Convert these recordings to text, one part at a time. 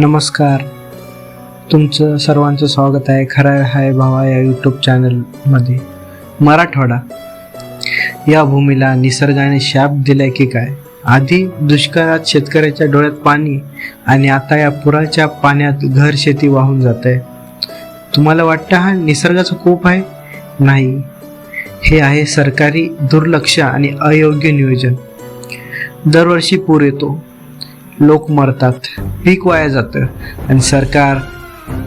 नमस्कार. तुमचं सर्वांचं स्वागत आहे. खरा हाय भावा या यूट्यूब चॅनलमध्ये मराठवाडा. या भूमीला निसर्गाने शाप दिलाय की काय? आधी दुष्काळात शेतकऱ्याच्या डोळ्यात पाणी आणि आता या पुराच्या पाण्यात घर शेती वाहून जात आहे तुम्हाला वाटतं हा निसर्गाचा कोप आहे? नाही. हे आहे सरकारी दुर्लक्ष आणि अयोग्य नियोजन. दरवर्षी पूर येतो. लोक मरतात पीक वाया जातं आणि सरकार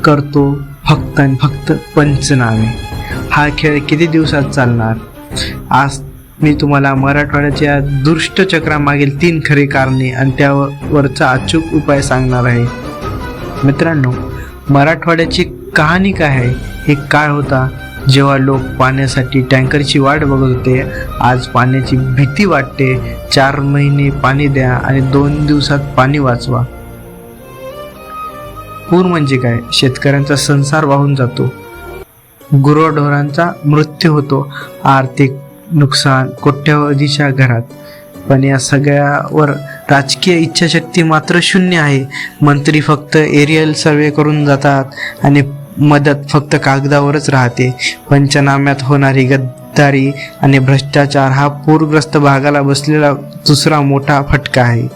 करतो फक्त आणि फक्त पंचनामे. हा खेळ किती दिवसात चालणार? आज मी तुम्हाला मराठवाड्याच्या दुष्ट चक्रामागील तीन खरी कारणे आणि त्यावरचा अचूक उपाय सांगणार आहे. मित्रांनो मराठवाड्याची कहाणी काय आहे? हे काळ होता? जेव्हा लोक पाण्यासाठी टँकरची वाट बघत होते आज पाण्याची भीती वाटते. चार महिने पाणी द्या आणि दोन दिवसात पाणी वाचवा. पूर म्हणजे काय? शेतकऱ्यांचा संसार वाहून जातो. गुरढोरांचा मृत्यू होतो. आर्थिक नुकसान कोट्यावधीच्या घरात. पण या सगळ्यावर राजकीय इच्छाशक्ती मात्र शून्य आहे. मंत्री फक्त एरियल सर्वे करून जातात आणि मदत फक्त कागदावरच राहते. पंचनाम्यात होणारी गद्दारी आणि भ्रष्टाचार हा पूरग्रस्त भागाला बसलेला दुसरा मोठा फटका आहे.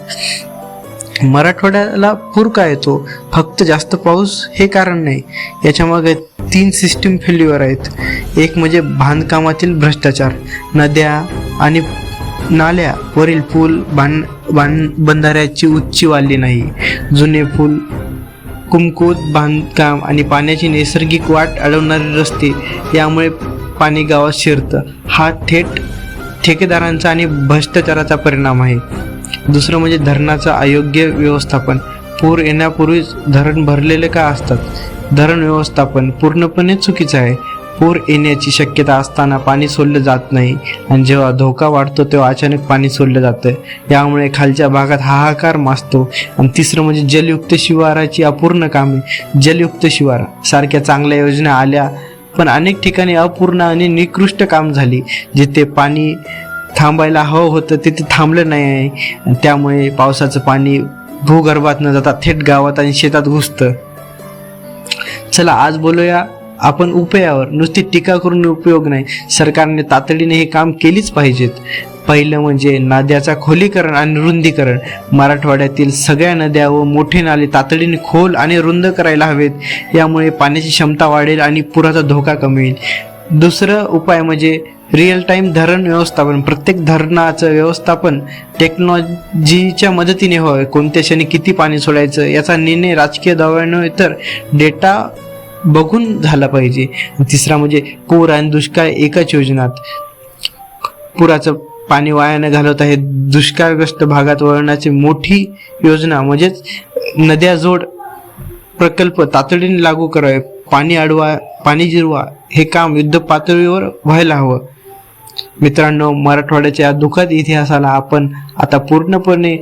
मराठवाड्याला पूर का येतो. फक्त जास्त पाऊस हे कारण नाही. याच्यामागे तीन सिस्टीम फेल्युअर आहेत. एक म्हणजे बांधकामातील भ्रष्टाचार. नद्या आणि नाल्यावरील पूल बांध बांध बंधाऱ्याची उच्ची वाढली नाही. जुने पूल कुमकुत बांधकाम आणि पाण्याची नैसर्गिक वाट अडवणारे रस्ते यामुळे पाणी गावात शिरतं. हा थेट ठेकेदारांचा आणि भ्रष्टाचाराचा परिणाम आहे. दुसरं म्हणजे धरणाचं अयोग्य व्यवस्थापन. पूर येण्यापूर्वीच धरण भरलेले का असतात? धरण व्यवस्थापन पूर्णपणे चुकीचं आहे. पूर येण्याची शक्यता असताना पाणी सोडलं जात नाही. आणि जेव्हा धोका वाढतो तेव्हा अचानक पाणी सोडलं जातं. यामुळे खालच्या भागात हाहाकार मासतो. आणि तिसरं म्हणजे जलयुक्त शिवाराची अपूर्ण कामे. जलयुक्त शिवार. सारख्या चांगल्या योजना आल्या पण अनेक ठिकाणी अपूर्ण आणि निकृष्ट काम झाली. जिथे पाणी थांबायला हवं होतं तिथे थांबलं नाही आहे. त्यामुळे पावसाचं पाणी भूगर्भात न जाता थेट गावात आणि शेतात घुसतं. चला आज बोलूया आपण उपायावर नुसती टीका करून उपयोग नाही. सरकारने तातडीने हे काम केलीच पाहिजेत. पहिलं म्हणजे नद्याचा खोलीकरण आणि रुंदीकरण. मराठवाड्यातील सगळ्या नद्या व मोठे नाले तातडीने खोल आणि रुंद करायला हवेत. यामुळे पाण्याची क्षमता वाढेल आणि पुराचा धोका कमी होईल. दुसरं उपाय म्हणजे रिअल टाईम धरण व्यवस्थापन. प्रत्येक धरणाचं व्यवस्थापन टेक्नॉलॉजीच्या मदतीने व्हावे कोणत्या क्षणी किती पाणी सोडायचं याचा निर्णय राजकीय दाव्याने तर डेटा बघून झाला पाहिजे. तिसरा म्हणजे पूर आणि दुष्काळ एकाच योजनात. पुराचं पाणी वाया न आहे. दुष्काळग्रस्त भागात वळण्याची मोठी योजना म्हणजेच नद्या जोड प्रकल्प तातडीने लागू करावे. पाणी अडवा पाणी जिरवा हे काम युद्ध पातळीवर व्हायला हवं. मित्रांनो मराठवाड्याच्या दुःखद इतिहासाला आपण आता पूर्णपणे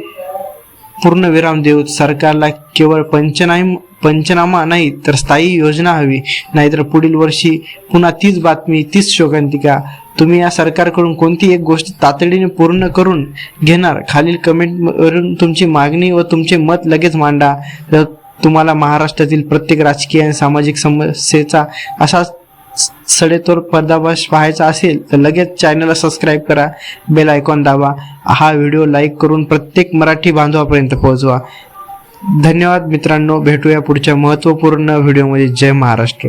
पूर्ण विराम देऊ. सरकारला केवळ पंचनाम पंचनामा नाही तर स्थायी योजना हवी. नाहीतर पुढील वर्षी पुन्हा तीच बातमी तीच शोकांतिका. तुम्ही या सरकारकडून कोणती एक गोष्ट तातडीने पूर्ण करून घेणार? खालील कमेंटवरून तुमची मागणी व तुमचे मत लगेच मांडा. तर तुम्हाला महाराष्ट्रातील प्रत्येक राजकीय आणि सामाजिक समस्येचा असा सडेतोर पर्दाफाश पाहायचा असेल तर लगेच चॅनलला सबस्क्राईब करा बेल आयकॉन दाबा. हा व्हिडिओ लाईक करून प्रत्येक मराठी बांधवापर्यंत पोहोचवा. धन्यवाद मित्रांनो. भेटूया पुढच्या महत्त्वपूर्ण व्हिडिओमध्ये जय महाराष्ट्र.